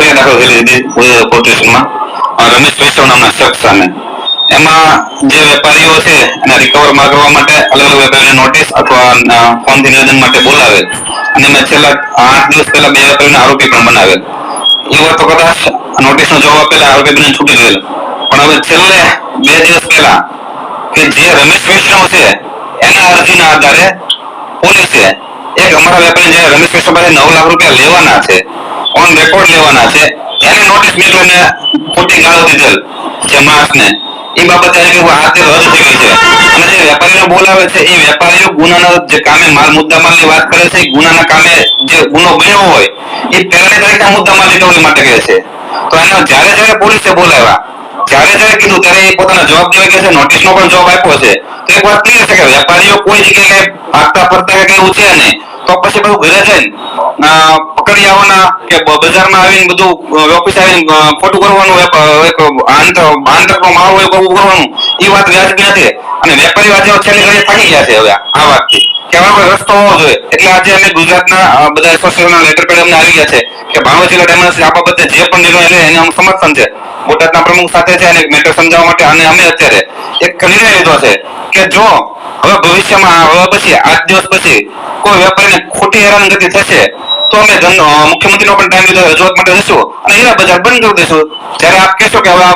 ફરિયાદ દાખલ કરેલી હતી રમેશ વૈષ્ણવ શખ્સ સામે. એમાં જે વેપારીઓ છે, એને રિકવર માગવા માટે અલગ અલગ વેપારીઓને નોટિસ અથવા ફોર્મથી નિવેદન માટે બોલાવે. અને મેં છેલ્લા આઠ દિવસ પહેલા બે વેપારીને આરોપી પણ બનાવેલ એ વાર તો કદાચ નોટિસનો જવાબ પહેલા આરોપી છૂટી ગયેલ. પણ હવે છેલ્લે બે દિવસ પહેલા કે જે રમેશ વૈષ્ણવ છે, એના અરજીના આધારે પોલીસે એક અમારા વેપારી જે રમેશ વૈષ્ણવ પાસે નવ લાખ રૂપિયા લેવાના છે ઓન રેકોર્ડ લેવાના છે. એને નોટિસ મોકલીને ખોટી ગાળો દીધેલ જે માણસને એ બાબતે એને કહ્યું આ તે રદ થઈ ગઈ છે. અને જે વેપારીઓ બોલાવે છે એ વેપારીઓ ગુનાના જે કામે માલ, મુદ્દામાલની વાત કરે છે ગુનાના કામે જે ગુનો બન્યો હોય એ પહેલાની તારીખના મુદ્દામાલ રિકવરી માટે કહે છે. તો એને જ્યારે જ્યારે પોલીસે બોલાવ્યા, જ્યારે જ્યારે કીધું, ત્યારે એ પોતાના જવાબ દેવા કે છે નોટિસનો પણ જવાબ આપ્યો છે. તો એક વાત ક્લિયર છે કે વેપારીઓ કોઈ જગ્યાએ ભાગતા ફરતા કે એવું છે નહીં. તો પછી બધું ઘરે જઈને પકડી આવવાના કે બજારમાં આવીને બધું ઓફિસ આવીને ખોટું કરવાનું, એક આંતર આંતરનો માહોલ હોય એવું કરવાનું એ વાત વ્યાજબી નથી અને વેપારી આજે છેલ્લી ઘડી થાકી ગયા છે હવે આ વાતથી. કે આવા કોઈ રસ્તો હોવો જોઈએ. એટલે આજે અમે ગુજરાતના બધા એસોસિએશનના લેટર પેડ અમને આવી ગયા છે કે ભાવનગર જિલ્લા ડાયમંડ આ બાબતે જે પણ નિર્ણય લે, એને અમે સમર્થન છે. બોટાદના પ્રમુખ સાથે છે અને મેટર સમજાવવા માટે અને અમે અત્યારે એક નિર્ણય લીધો છે કે જો હવે ભવિષ્યમાં હવે પછી આઠ દિવસ પછી કોઈ વેપારીને ખોટી હેરાનગતિ થશે તો અમે મુખ્યમંત્રીનો પણ ટાઈમ લીધો રજૂઆત માટે જશું અને હીરા બજાર બંધ કરી દઈશું. જ્યારે આપ કહેશો કે હવે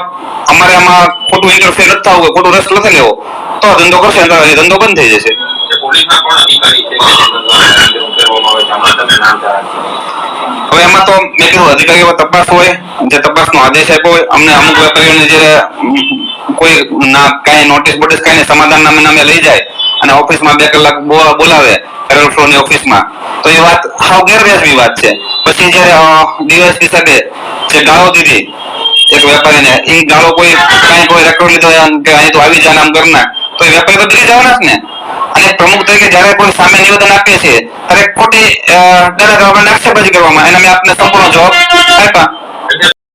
અમારે આમાં ખોટું ઇન્ટરફેર નથી થવું ખોટું રસ નથી લેવો તો ધંધો કરશે એ ધંધો બંધ થઈ જશે. હવે એમાં તો મેં કીધું અધિકારીઓ તપાસ હોય જે તપાસનો આદેશ આપ્યો હોય અમને અમુક વેપારીઓને જયારે કોઈ ના કાંઈ નોટિસ બોટિસ કાંઈ સમાધાન નામે નામે લઈ જાય અને ઓફિસમાં બે કલાક બોલાવે કરેલ ફ્લો ની ઓફિસમાં. તો એ વાત હાવ ગેરવ્યાજબી વાત છે. પછી જ્યારે ડીવાયસપી સાથે જે ગાળો દીધી, એક વેપારીને એ ગાળો કોઈ કઈ કોઈ રેકોર્ડ લીધો કે અહીં તો આવી જાય નામ આમ કરી નાખ તો એ વેપારી તો દિલ્હી જવાના જ ને. અને પ્રમુખ તરીકે જયારે કોઈ સામે નિવેદન આપીએ છીએ, ત્યારે ખોટી દરેક આપણને આક્ષેપબાજી કરવામાં, એને મેં આપને સંપૂર્ણ જવાબ આપ્યા.